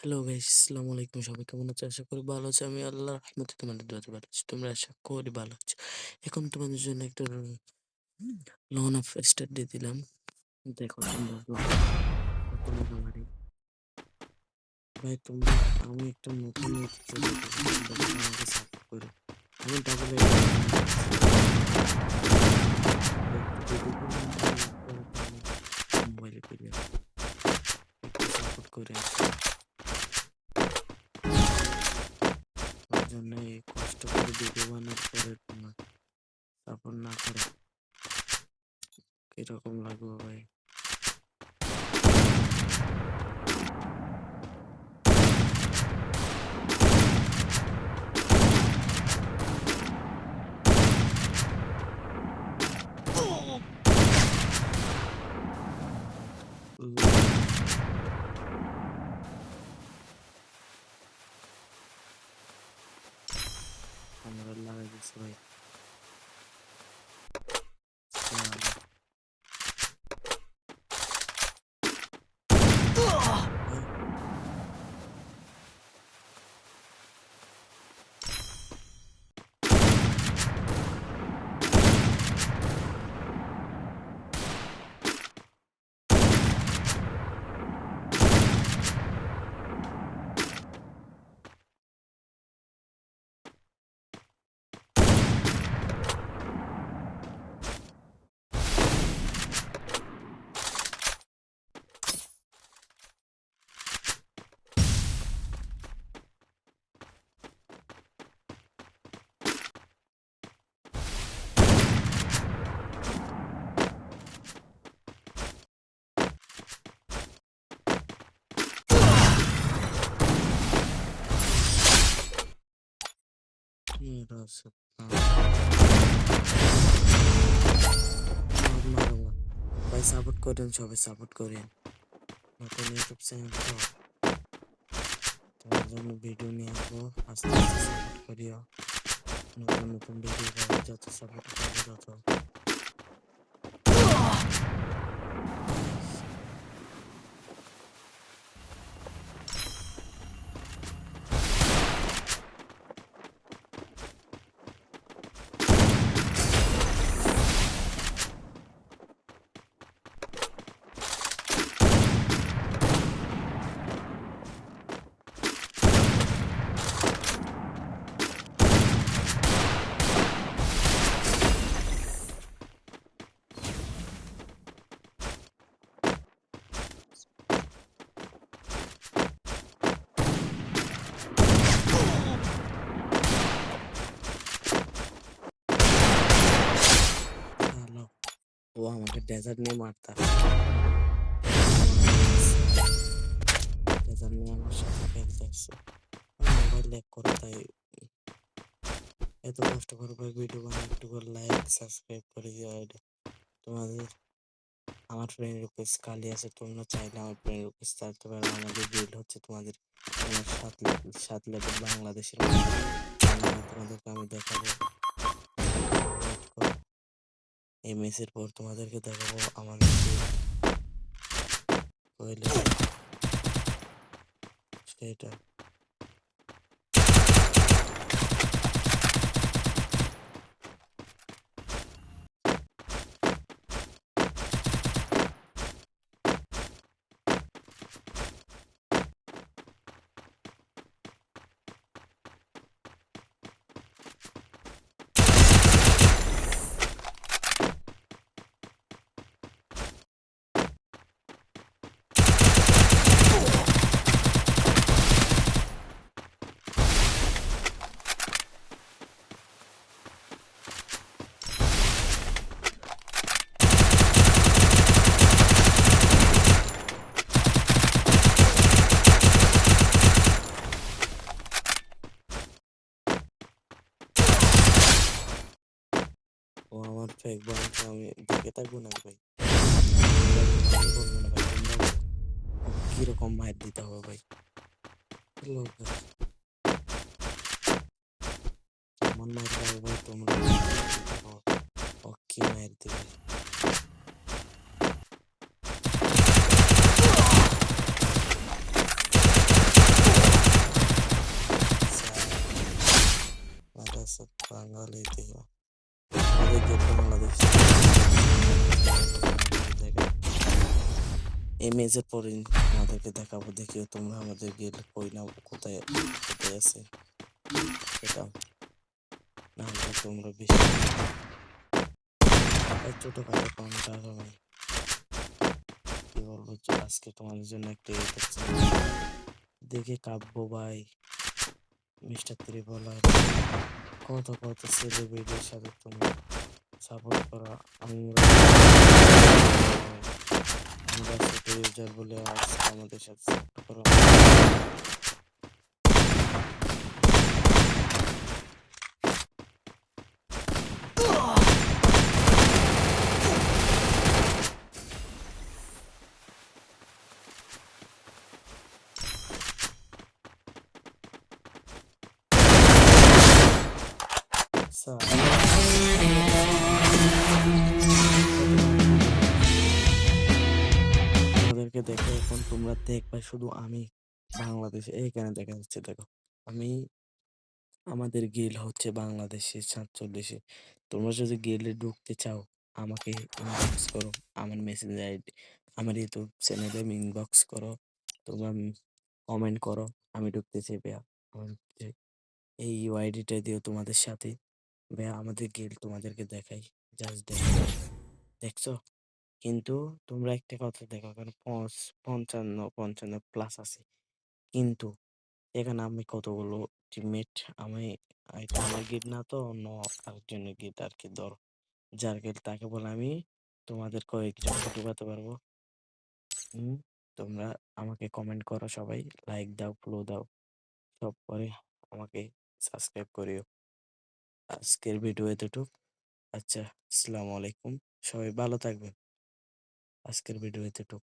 Hello guys আসসালামু আলাইকুম সবাই, কেমন আছো আশা করি ভালো আছো। আমি আল্লাহর রহমতে তোমাদের দোয়াতে ভালো আছি। তোমরা আশা করি ভালো আছো। এখন তোমাদের জন্য একটা লোন অফ স্টার্ট দিয়ে দিলাম। দেখো ভাই, তোমরা, আমি একটা নতুন করো। আমি ডাবল মোবাইলে পেলে সাপোর্ট করে। কিরকম লাগবে ভাই ভাই সাপোর্ট করেন সবাই সাপোর্ট করেন নতুন ইউটিউব চ্যানেল তো জন্য ভিডিও নিয়ে আসব আস্তে আস্তে সাপোর্ট করিও নতুন নতুন ভিডিও যত সাপোর্ট পাবো তত হ্যালো ও আমাকে ডেজার্ট নিয়ে মারতা। ডেজার্ট নিয়ে আমার সাথে খেলতে আসছে। মোবাইল ল্যাগ করে, তাই এত কষ্ট করে ভাই ভিডিও বানাই, একটু করে লাইক সাবস্ক্রাইব করে দিও, এটা। তোমাদের, আমার ফ্রেন্ড রিকোয়েস্ট খালি আছে, তোমরা চাইলে আমার ফ্রেন্ড রিকোয়েস্ট চাইতে পারো। আমাদের বিল হচ্ছে তোমাদের সাত লেভেল সাত লেভেল বাংলাদেশের। তোমাদেরকে, আমি দেখাবো। এই পর তোমাদেরকে দেখাবো আমার সেটা। Wawan fake banget kami. Kita guna fake. Kira kau main di tahu baik. Hello guys. Cuman main tahu baik tuh menurut. Oke main di. Ada sepanggal itu ya. Bangladesh এই ম্যাচের পরে আমাদেরকে দেখাবো দেখিও তোমরা আমাদের গেট কই না কোথায় কোথায় আছে সেটা না হলে তোমরা বেশি ছোটখাটো কাউন্টার আমি কি বলব আজকে তোমাদের জন্য একটা দেখে কাব্য ভাই মিস্টার ত্রিপলার কত কত সেলিব্রিটির সাথে তুমি সাপোর্ট করা আমরা আমরা বলে আজকে আমাদের সাথে করা স্যার তোমরা দেখবে শুধু আমি বাংলাদেশে এখানে দেখা যাচ্ছে দেখো, আমি আমাদের গিল হচ্ছে বাংলাদেশে সাতচল্লিশে তোমরা যদি গিলে ঢুকতে চাও, আমাকে ইনবক্স করো, আমার মেসেজ আইডি আমার ইউটিউব চ্যানেলে ইনবক্স করো, তোমরা কমেন্ট করো, আমি ঢুকতে চাই ভাইয়া। আমার এই ইউআইডিটা দিও তোমাদের সাথে। ভাইয়া আমাদের গিল তোমাদেরকে দেখাই জাস্ট দেখো দেখছ? কিন্তু তোমরা একটা কথা দেখো, এখানে পঞ্চ- পঞ্চান্ন পঞ্চান্ন প্লাস আছে। কিন্তু এখানে আমি কতগুলো টিমমেট আমি এটা আমার গিট না তো, অন্য আরেকজনের গিট আর কি ধর। যার গিট তাকে বলে আমি তোমাদের কয়েকজনকে ঢুকাতে পারব। হুম, তোমরা আমাকে কমেন্ট করো সবাই লাইক দাও ফলো দাও, সব পরে আমাকে সাবস্ক্রাইব করিও। আজকের ভিডিও এতটুক। আচ্ছা আসসালামু আলাইকুম। সবাই ভালো থাকবেন। আজকের ভিডিও এতটুক